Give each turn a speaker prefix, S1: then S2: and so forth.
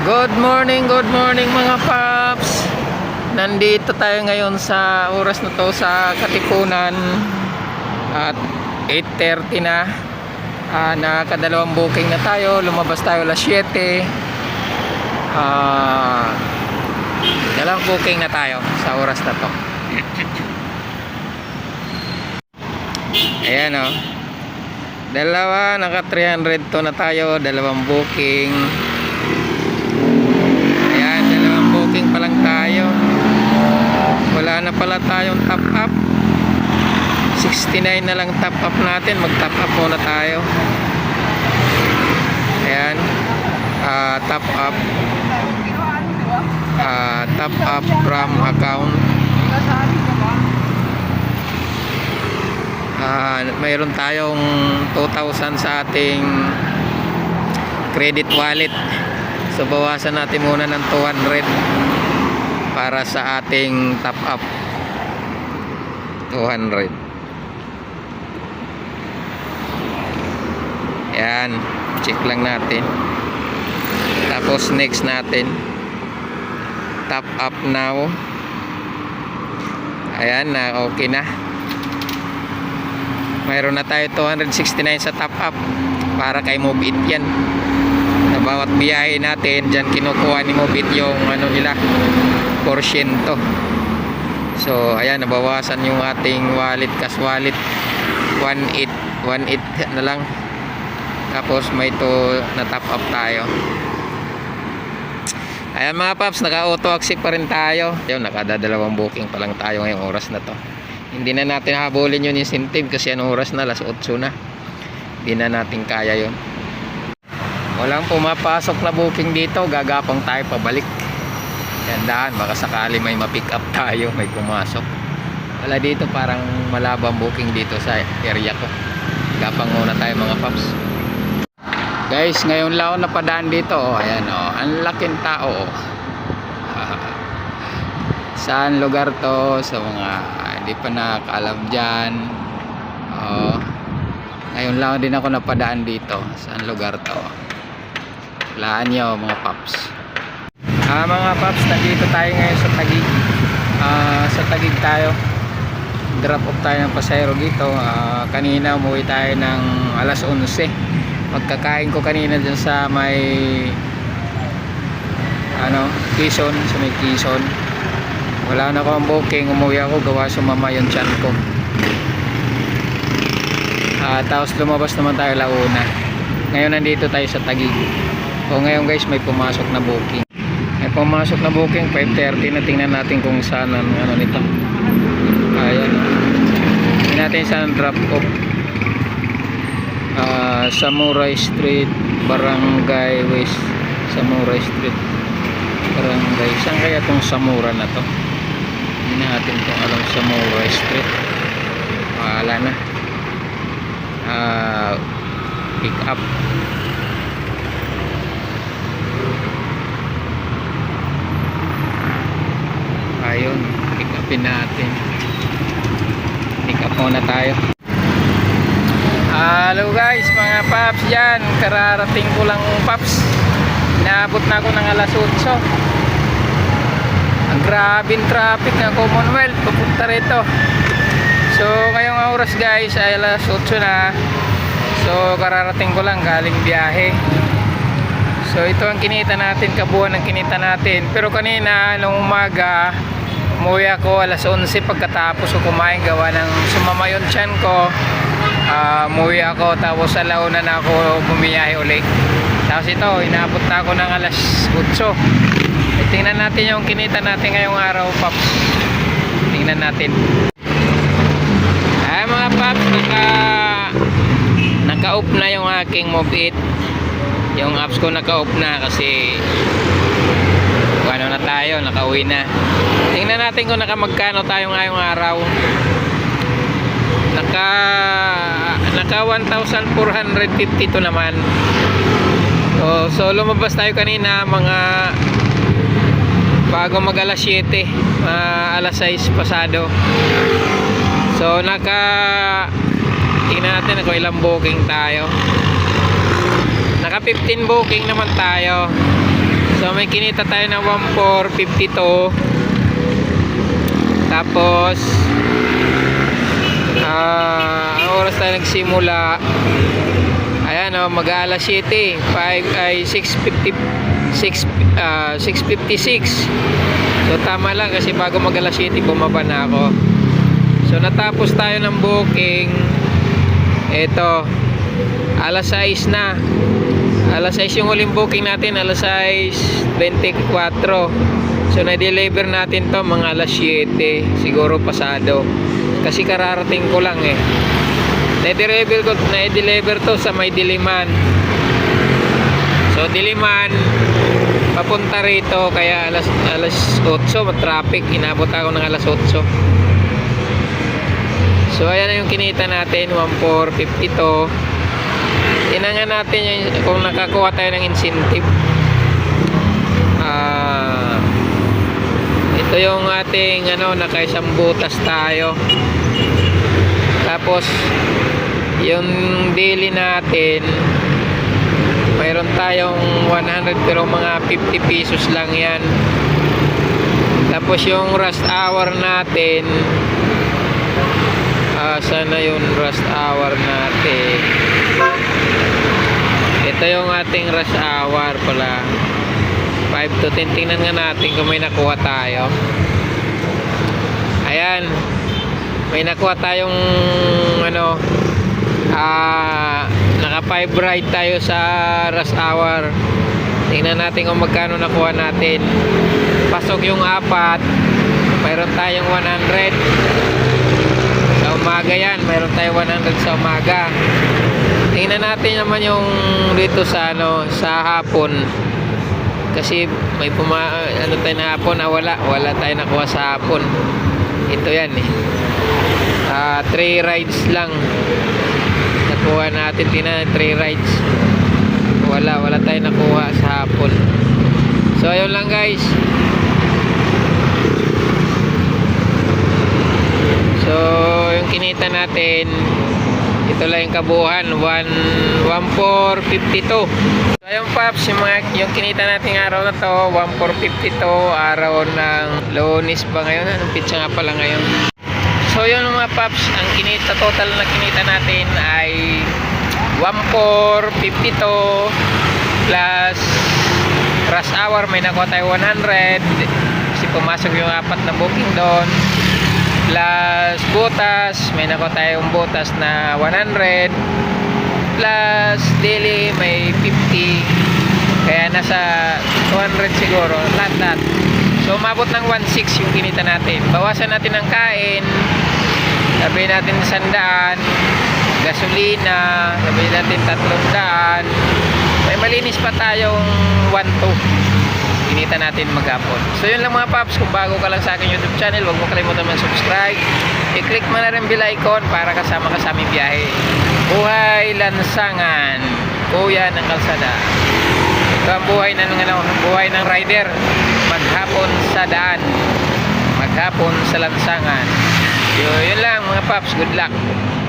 S1: Good morning, good morning mga paps. Nandito tayo ngayon sa oras na to sa Katipunan at 8.30 na. Ah, nakadalawang booking na tayo. Lumabas tayo alas 7. Ah, dalawang booking na tayo sa oras na to. Ayan o. Dalawa, naka 300 to na tayo. Dalawang booking. Ayan, dalawang booking pa lang tayo. Wala na pala tayong top up. 69 na lang top up natin. Mag top up muna tayo. Ayan. Ah, top up. Ah, top up from account. Ah, mayroon tayong 2,000 sa ating credit wallet. So bawasan natin muna ng 200 para sa ating top up. 200. Yan, check lang natin. Tapos next natin. Top up now. Ayan, na okay na mayroon na tayo 269 sa top up para kay Mobit yan na bawat biyahe natin dyan kinukuha ni Mobit yung ano nila so ayan nabawasan yung ating wallet cash wallet. 1.8 1.8 na lang. Tapos may to na top up tayo. Ayan mga paps naka auto accept pa rin tayo. Yun nakadadalawang booking pa lang tayo ngayong oras na to. Hindi na natin habulin yung incentive kasi anong oras na? Alas 8 na. Hindi na natin kaya yun. Walang pumapasok na booking dito. Gagapang tayo pabalik gandaan baka sakali may ma-pick up tayo may pumasok. Wala dito parang malabang booking dito sa area ko. Gapang muna tayo mga paps. Guys ngayon lang napadaan dito. Oh, ayan oh, ang laking tao oh. saan lugar to? Sa mga hindi pa nakakaalam dyan. Oh, ngayon lang din ako napadaan dito. Saan lugar to? Laan nyo mga paps ah mga paps nandito tayo ngayon sa Tagig. Ah, sa Tagig tayo. Drop off tayo ng pasayro dito. Ah, kanina umuwi tayo ng alas 11 magkakain ko kanina dyan sa may ano Quezon sa may Quezon. Wala na akong booking. Umuwi ako gawa sumama yung chan ko. Ah, tapos lumabas naman tayo launa. Ngayon nandito tayo sa Tagig. O ngayon guys may pumasok na booking may pumasok na booking 5.30 na. Tingnan natin kung saan ang ano nito. Ayan. Tingnan natin saan drop off. Ah, Samurai Street Barangay West. Samurai Street Barangay. Saan kaya tong Samura na to? Hindi natin kung alam Samurai Street. Wala na. Ah pick up ayun upin natin. Pick up muna tayo. Hello guys mga paps. Dyan kararating ko lang paps. Naabot na ako ng alas 8 ang grabing traffic ng Commonwealth. Papunta rito. So ngayong oras guys ay alas 8 na. So kararating ko lang galing biyahe. So ito ang kinita natin kabuuan ng kinita natin. Pero kanina nung umaga umuwi ako alas 11 pagkatapos ko kumain gawa ng sumama yung tiyan ko. Uh, ako tapos sa launa na ako bumiyahe uli. Tapos ito inabot na ako ng alas 8 eh, tingnan natin yung kinita natin ngayong araw paps. Tingnan natin. Ay mga paps naka naka off na yung aking mobit yung apps ko naka off na kasi ano na tayo nakauwi na. Tingnan natin kung naka magkano tayo ngayong araw. Naka naka 1,452 naman. So, so lumabas tayo kanina mga bago mag alas 7 uh, alas 6 pasado. So naka tingnan natin kung ilang booking tayo. Naka 15 booking naman tayo So may kinita tayo ng 1,452. Tapos ah ang oras tayo nagsimula. Ayan o mag alas 7 5 ay 6.50 6, ah, 6.56 so tama lang kasi bago mag alas 7 bumaba na ako. So natapos tayo ng booking. Eto alas 6 na alas 6 yung huling booking natin alas 6.24 so na-deliver natin to mga alas 7 siguro pasado. Kasi kararating ko lang eh. Na-deliver ko na-deliver to sa may Diliman. So Diliman papunta rito kaya alas alas 8 traffic inabot ako ng alas 8 so ayan na yung kinita natin 1452 tinangan natin yung, kung nakakuha tayo ng incentive ah ito yung ating ano nakaisang butas tayo. Tapos yung daily natin mayroon tayong 100 pero mga 50 pesos lang yan. Tapos yung rush hour natin ah sana yung rush hour natin ito yung ating rush hour pala. 5 to 10 tingnan nga natin kung may nakuha tayo. Ayan. May nakuha tayong ano ah naka 5 ride tayo sa rush hour. Tingnan natin kung magkano nakuha natin. Pasok yung apat. Mayroon tayong 100 sa umaga yan. Mayroon tayong 100 sa umaga. Tingnan natin naman yung dito sa ano sa hapon. Kasi may puma ano tayo na hapon? Na wala. Wala tayo nakuha sa hapon. Ito yan eh. Ah 3 rides lang. Nakuha natin. Tina 3 rides. Wala. Wala tayo nakuha sa hapon. So ayun lang guys so yung kinita natin. Ito lang yung kabuuan. 1 1452 so ayun paps yung, mga, yung kinita nating araw na to 1452 araw ng lunis ba ngayon? Anong pitsa nga pala ngayon? So yun mga paps ang kinita total na kinita natin ay 1452 plus rush hour. May nakuha tayo 100 kasi pumasok yung apat na booking doon. Plus butas may nakuha tayong butas na 100 plus daily may 50 kaya nasa 200 siguro lahat lahat. So umabot ng 1.6 yung kinita natin. Bawasan natin ang kain. Sabi natin sandaan. Gasolina. Sabi natin tatlong daan. May malinis pa tayong 1.2 kinita natin maghapon. So yun lang mga paps, kung bago ka lang sa aking YouTube channel, huwag mo kalimutan mag-subscribe. I-click mo na rin bell icon para kasama ka sa aming biyahe. Buhay lansangan, kuya ng kalsada. Ito ang buhay ng ano, buhay ng rider. Maghapon sa daan. Maghapon sa lansangan. Yun, yun lang mga paps, good luck.